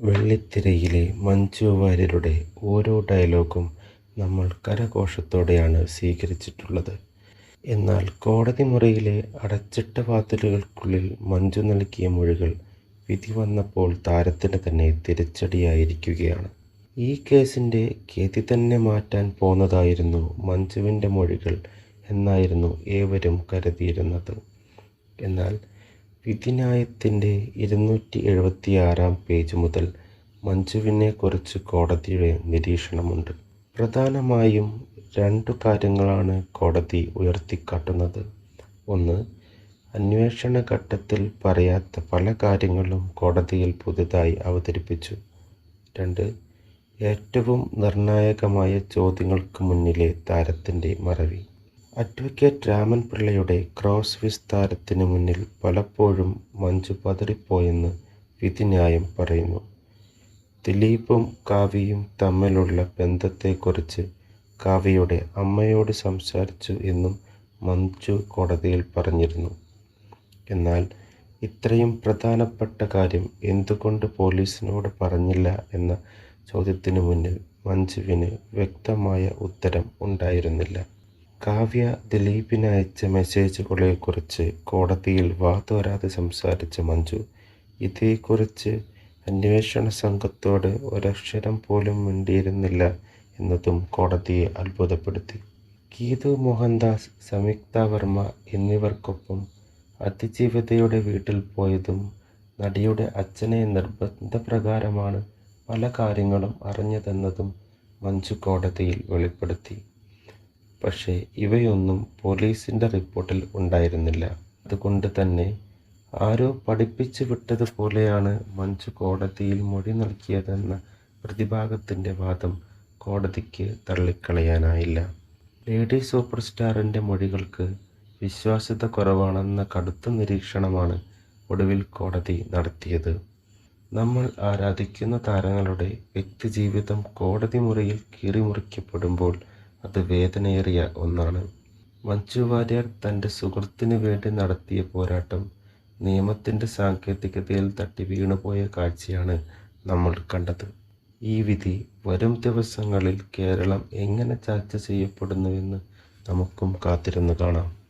വെള്ളിത്തിരയിലെ മഞ്ജു വാര്യരുടെ ഓരോ ഡയലോഗും നമ്മൾ കരഘോഷത്തോടെയാണ് സ്വീകരിച്ചിട്ടുള്ളത്. എന്നാൽ കോടതി മുറിയിലെ അടച്ചിട്ട വാതിലുകൾക്കുള്ളിൽ മഞ്ജു നൽകിയ മൊഴികൾ വിധി വന്നപ്പോൾ താരത്തിന് തന്നെ തിരിച്ചടിയായിരിക്കുകയാണ്. ഈ കേസിന്റെ ഗതി തന്നെ മാറ്റാൻ പോന്നതായിരുന്നു മഞ്ജുവിന്റെ മൊഴികൾ എന്നായിരുന്നു ഏവരും കരുതിയിരുന്നത്. എന്നാൽ വിധിന്യായത്തിന്റെ ഇരുന്നൂറ്റി എഴുപത്തിയാറാം പേജ് മുതൽ മഞ്ജുവിനെക്കുറിച്ച് കോടതിയുടെ നിരീക്ഷണമുണ്ട്. പ്രധാനമായും രണ്ടു കാര്യങ്ങളാണ് കോടതി ഉയർത്തിക്കാട്ടുന്നത്. ഒന്ന്, അന്വേഷണ ഘട്ടത്തിൽ പറയാത്ത പല കാര്യങ്ങളും കോടതിയിൽ പുതുതായി അവതരിപ്പിച്ചു. രണ്ട്, ഏറ്റവും നിർണായകമായ ചോദ്യങ്ങൾക്ക് മുന്നിലെ താരത്തിന്റെ മറവി. അഡ്വ. രാമൻ പിള്ളയുടെ ക്രോസ് വിസ്താരത്തിന് മുന്നിൽ പലപ്പോഴും മഞ്ജു പതറിപ്പോയെന്ന് വിധിന്യായം പറയുന്നു. ദിലീപും കാവ്യയും തമ്മിലുള്ള ബന്ധത്തെക്കുറിച്ച് കാവ്യയുടെ അമ്മയോട് സംസാരിച്ചു എന്നും മഞ്ജു കോടതിയിൽ പറഞ്ഞിരുന്നു. എന്നാൽ ഇത്രയും പ്രധാനപ്പെട്ട കാര്യം എന്തുകൊണ്ട് പോലീസിനോട് പറഞ്ഞില്ല എന്ന ചോദ്യത്തിനു മുന്നിൽ മഞ്ജുവിന് വ്യക്തമായ ഉത്തരം ഉണ്ടായിരുന്നില്ല. കാവ്യ ദിലീപിന് അയച്ച മെസ്സേജുകളെക്കുറിച്ച് കോടതിയിൽ വാതോരാതെ സംസാരിച്ച മഞ്ജു ഇതേക്കുറിച്ച് അന്വേഷണ സംഘത്തോട് ഒരക്ഷരം പോലും മിണ്ടിയിരുന്നില്ല എന്നതും കോടതിയെ അത്ഭുതപ്പെടുത്തി. ഗീതു മോഹൻദാസ്, സംയുക്ത വർമ്മ എന്നിവർക്കൊപ്പം അതിജീവിതയുടെ വീട്ടിൽ പോയതും നടിയുടെ അച്ഛനെ നിർബന്ധപ്രകാരമാണ് പല കാര്യങ്ങളും അറിഞ്ഞതെന്നതും മഞ്ജു കോടതിയിൽ വെളിപ്പെടുത്തി. പക്ഷേ ഇവയൊന്നും പോലീസിന്റെ റിപ്പോർട്ടിൽ ഉണ്ടായിരുന്നില്ല. അതുകൊണ്ട് തന്നെ ആരോ പഠിപ്പിച്ചു വിട്ടതുപോലെയാണ് മഞ്ജു കോടതിയിൽ മൊഴി നൽകിയതെന്ന പ്രതിഭാഗത്തിന്റെ വാദം കോടതിക്ക് തള്ളിക്കളയാനായില്ല. ലേഡി സൂപ്പർ സ്റ്റാറിന്റെ മൊഴികൾക്ക് വിശ്വാസ്യത കുറവാണെന്ന കടുത്ത നിരീക്ഷണമാണ് ഒടുവിൽ കോടതി നടത്തിയത്. നമ്മൾ ആരാധിക്കുന്ന താരങ്ങളുടെ വ്യക്തിജീവിതം കോടതി മുറിയിൽ കീറിമുറിക്കപ്പെടുമ്പോൾ അത് വേദനയേറിയ ഒന്നാണ്. മഞ്ജു വാര്യർ തന്റെ സുഹൃത്തിനു വേണ്ടി നടത്തിയ പോരാട്ടം നിയമത്തിന്റെ സാങ്കേതികതയിൽ തട്ടി വീണുപോയ കാഴ്ചയാണ് നമ്മൾ കണ്ടത്. ഈ വിധി വരും ദിവസങ്ങളിൽ കേരളം എങ്ങനെ ചർച്ച ചെയ്യപ്പെടുന്നുവെന്ന് നമുക്കും കാത്തിരുന്ന് കാണാം.